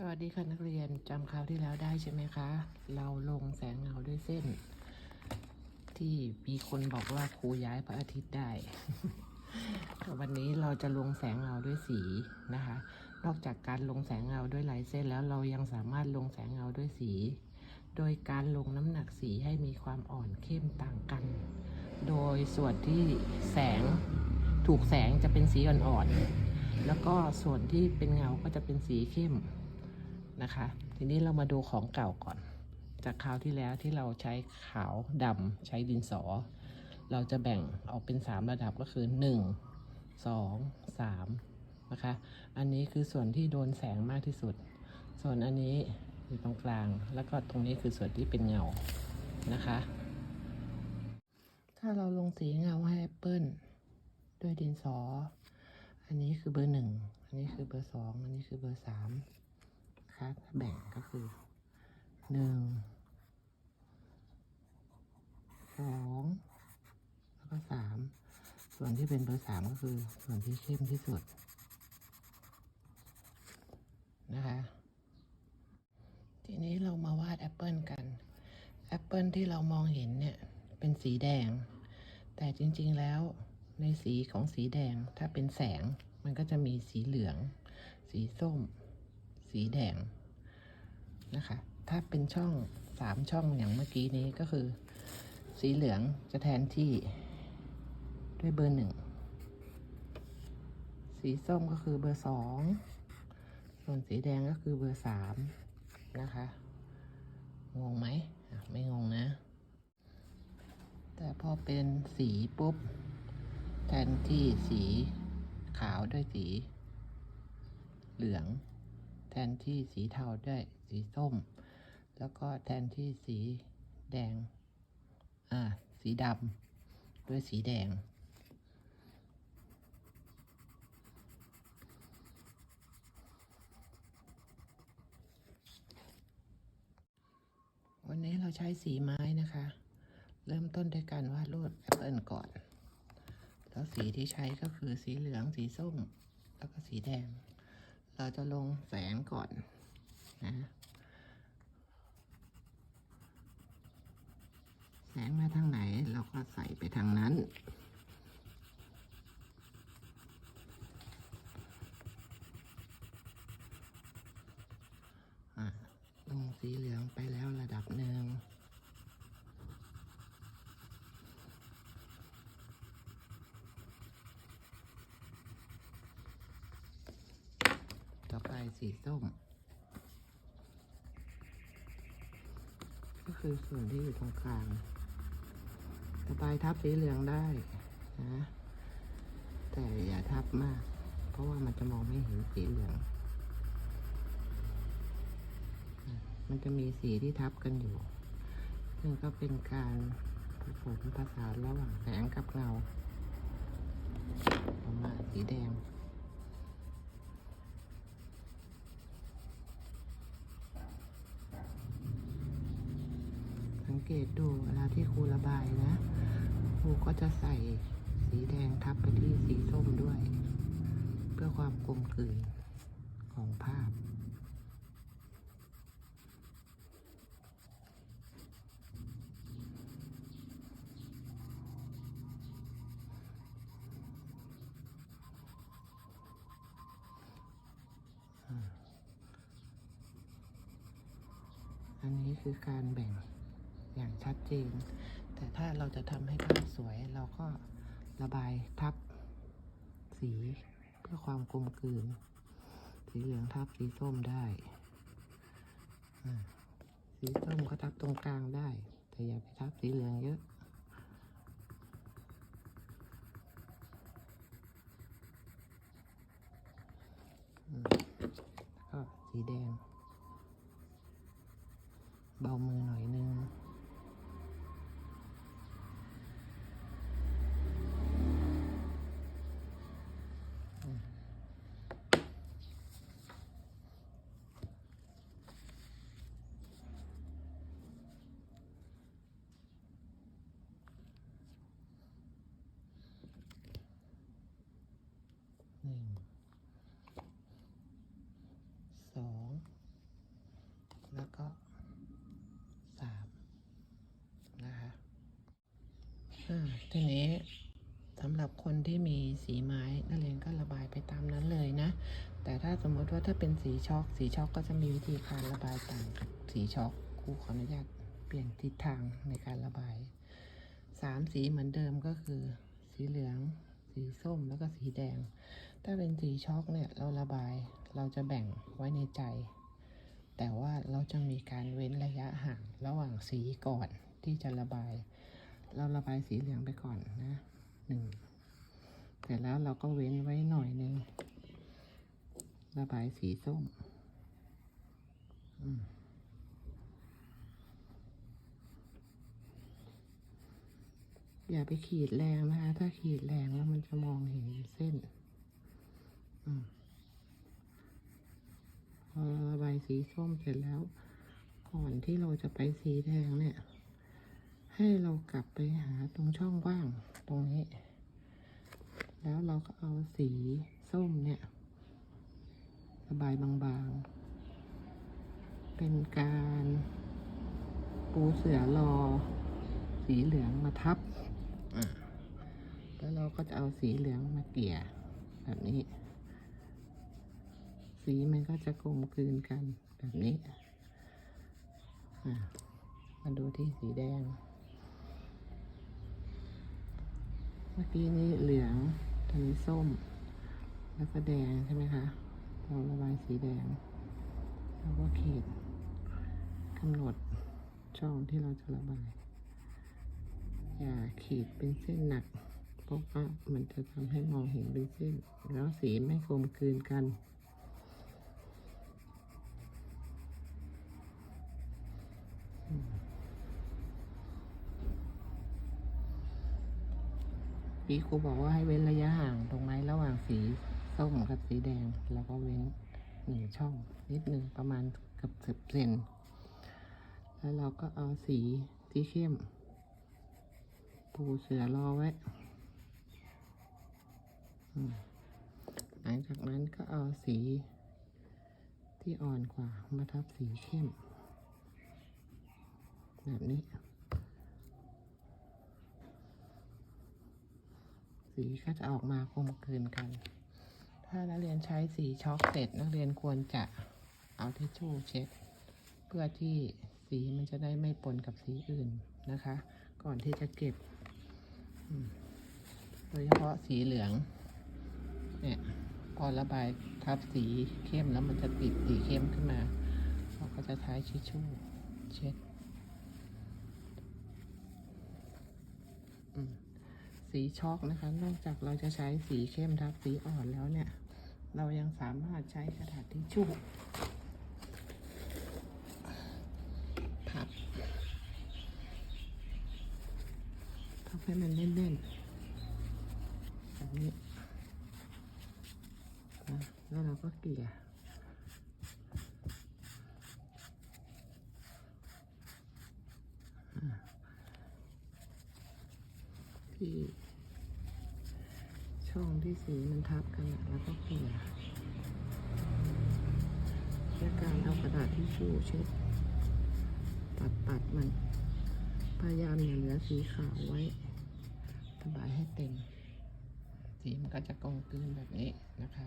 สวัสดีค่ะนักเรียนจำคราวที่แล้วได้ใช่ไหมคะ เราลงแสงเงาด้วยเส้น ที่มีคนบอกว่าครูย้ายพระอาทิตย์ได้ วันนี้เราจะลงแสงเงาด้วยสีนะคะ นอกจากการลงแสงเงาด้วยลายเส้นแล้วเรายังสามารถลงแสงเงาด้วยสี โดยการลงน้ำหนักสีให้มีความอ่อนเข้มต่างกัน โดยส่วนที่แสงถูกแสงจะเป็นสีอ่อนๆแล้วก็ส่วนที่เป็นเงาก็จะเป็นสีเข้ม นะคะ ทีนี้เรามาดูของเก่าก่อน จากคราวที่แล้วที่เราใช้ขาวดำใช้ดินสอ เราจะแบ่งออกเป็น 3 ระดับก็คือ 1 2 3 นะคะ อันนี้คือส่วนที่โดนแสงมากที่สุด ส่วนอันนี้อยู่ตรงกลาง แล้วก็ตรงนี้คือส่วนที่เป็นเงานะคะ ถ้าเราลงสีเงาให้แอปเปิลด้วยดินสอ อันนี้คือเบอร์หนึ่ง อันนี้คือเบอร์สอง อันนี้คือเบอร์สาม นะคะถ้าแบ่งก็คือหนึ่งสองแล้วก็สามส่วนที่เป็นเบอร์สามก็คือส่วนที่เข้มที่สุดนะคะ ทีนี้เรามาวาดแอปเปิลกันแอปเปิลที่เรามองเห็นเนี่ยเป็นสีแดง แต่จริงๆแล้วในสีของสีแดงถ้าเป็นแสงมันก็จะมีสีเหลือง สีส้ม สีแดงนะคะ ถ้าเป็นช่องสามช่องอย่างเมื่อกี้นี้ก็คือ สีเหลืองจะแทนที่ด้วยเบอร์หนึ่ง สีส้มก็คือเบอร์สอง ส่วนสีแดงก็คือเบอร์สามนะคะ งงไหม ไม่งงนะ แต่พอเป็นสีปุ๊บ แทนที่สีขาวด้วยสีเหลือง ทนที่สีเทาด้วยสีส้ม แล้วก็แทนที่สีแดง อ่า สีดำด้วยสีแดง วันนี้เราใช้สีไม้นะคะ เริ่มต้นด้วยการวาดรูปแอปเปิลก่อน แล้วสีที่ใช้ก็คือสีเหลือง สีส้ม แล้วก็สีแดง เราจะลงแสงก่อนนะแสงมาทางไหนเราก็ใส่ไปทางนั้น อะลงสีเหลืองไปแล้วระดับหนึ่ง ต่อไปสีส้ม ก็คือส่วนที่อยู่ตรงกลางต่อไปทับสีเหลืองได้นะแต่อย่าทับมาก เพราะว่ามันจะมองไม่เห็นสีเหลือง มันจะมีสีที่ทับกันอยู่ ซึ่งก็เป็นการผสมผสานระหว่างแสงกับเงาออกมาสีแดง เกตดูเวลาที่ครูระบายนะ ครูก็จะใส่สีแดงทับไปที่สีส้มด้วย เพื่อความกลมกลืนของภาพอันนี้คือการแบ่ง อย่างชัดเจน แต่ถ้าเราจะทำให้ภาพสวยเราก็ระบายทับสีเพื่อความกลมกลืน สีเหลืองทับสีส้มได้ สีส้มก็ทับตรงกลางได้ แต่อย่าไปทับสีเหลืองเยอะก็สีแดง เบามือหน่อยนึง ทีนี้สำหรับคนที่มีสีไม้นักเรียนก็ระบายไปตามนั้นเลยนะ แต่ถ้าสมมติว่าถ้าเป็นสีช็อก สีช็อกก็จะมีวิธีการระบายต่างกับสีช็อกครูขออนุญาตเปลี่ยนทิศทางในการระบายสามสีเหมือนเดิมก็คือ สีเหลือง สีส้มแล้วก็สีแดง ถ้าเป็นสีช็อกเนี่ยเราระบายเราจะแบ่งไว้ในใจ แต่ว่าเราจะมีการเว้นระยะห่างระหว่างสีก่อนที่จะระบาย เราระบายสีเหลืองไปก่อนนะหนึ่งแต่แล้วเราก็เว้นไว้หน่อยหนึ่งระบายสีส้มอย่าไปขีดแรงนะคะ ถ้าขีดแรงแล้วมันจะมองเห็นเส้นอพอระบายสีส้มเสร็จแล้ว ก่อนที่เราจะไปสีแดงเนี่ย ให้เรากลับไปหาตรงช่องว่างตรงนี้ แล้วเราก็เอาสีส้มเนี่ยระบายบางๆ เป็นการปูเสือรอ สีเหลืองมาทับ แล้วเราก็จะเอาสีเหลืองมาเกลี่ยแบบนี้ สีมันก็จะกลมกลืนกันแบบนี้ มาดูที่สีแดง เมื่อกี้นี้เหลืองตอนนี้ส้ม แล้วก็แดงใช่ไหมคะ เราระบายสีแดง แล้วก็ขีดกำหนดช่องที่เราจะระบาย อย่าขีดเป็นเส้นหนัก เพราะว่ามันจะทำให้มองเห็นเป็นเส้น แล้วสีไม่กลมกลืนกัน พี่ครูบอกว่าให้เว้นระยะห่างตรงไหนระหว่างสีส้มกับสีแดง แล้วก็เว้นหนึ่งช่องนิดหนึ่งประมาณเกับสิบเซนแล้วเราก็เอาสีที่เข้ม ปูเสือรอไว้หลังจากนั้นก็เอาสีที่อ่อนกว่ามาทับสีเข้ม แบบนี้ สีก็จะออกมากลมกลืนกัน ถ้านักเรียนใช้สีช็อกเสร็จนักเรียนควรจะเอาทิชชู่เช็ด เพื่อที่สีมันจะได้ไม่ปนกับสีอื่นนะคะ ก่อนที่จะเก็บ โดยเฉพาะสีเหลือง เนี่ยพอระบายทับสีเข้มแล้วมันจะติดสีเข้มขึ้นมา เราก็จะใช้ทิชชู่เช็ด อืม สีช็อกนะคะ นอกจากเราจะใช้สีเข้มทับสีอ่อนแล้วเนี่ย เรายังสามารถใช้กระดาษทิชชู่พับพับให้มันแน่นๆแบบนี้นะแล้วเราก็เกลี่ยอ่าที่ช่องที่ สีมันทับกันแล้วก็เกลี่ยด้วยการเอากระดาษทิชชู่เช็ดตัดตัดมัน พยายามอย่าเหลือสีขาวไว้ระบายให้เต็ม สีมันก็จะกองกลืนแบบนี้นะคะ